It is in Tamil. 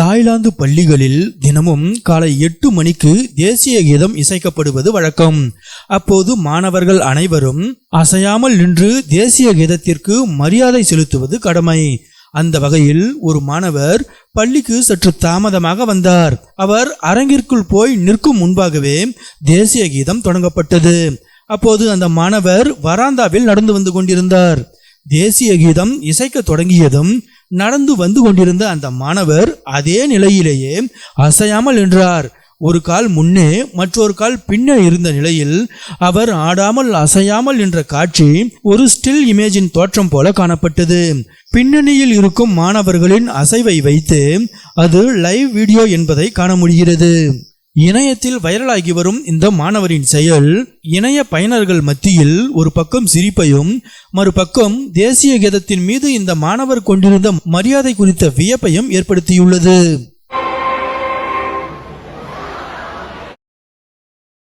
தாய்லாந்து பள்ளிகளில் தினமும் காலை எட்டு மணிக்கு தேசிய கீதம் இசைக்கப்படுவது வழக்கம். அப்போது மாணவர்கள் அனைவரும் அசையாமல் நின்று தேசிய கீதத்திற்கு மரியாதை செலுத்துவது கடமை. அந்த வகையில் ஒரு மாணவர் பள்ளிக்கு சற்று தாமதமாக வந்தார். அவர் அரங்கிற்குள் போய் நிற்கும் முன்பாகவே தேசிய கீதம் தொடங்கப்பட்டது. அப்போது அந்த மாணவர் வராந்தாவில் நடந்து வந்து கொண்டிருந்தார். தேசிய கீதம் இசைக்க தொடங்கியதும் நடந்து வந்து கொண்டிருந்த அந்த மாணவர் அதே நிலையிலேயே அசையாமல் நின்றார். ஒரு கால் முன்னே மற்றொரு கால் பின்னே இருந்த நிலையில் அவர் ஆடாமல் அசையாமல் நின்ற காட்சி ஒரு ஸ்டில் இமேஜின் தோற்றம் போல காணப்பட்டது. பின்னணியில் இருக்கும் மாணவர்களின் அசைவை வைத்து அது லைவ் வீடியோ என்பதை காண முடிகிறது. இணையத்தில் வைரலாகி வரும் இந்த மாணவரின் செயல் இணைய பயனர்கள் மத்தியில் ஒரு பக்கம் சிரிப்பையும் மறுபக்கம் தேசிய கீதத்தின் மீது இந்த மாணவர் கொண்டிருந்த மரியாதை குறித்த வியப்பையும் ஏற்படுத்தியுள்ளது.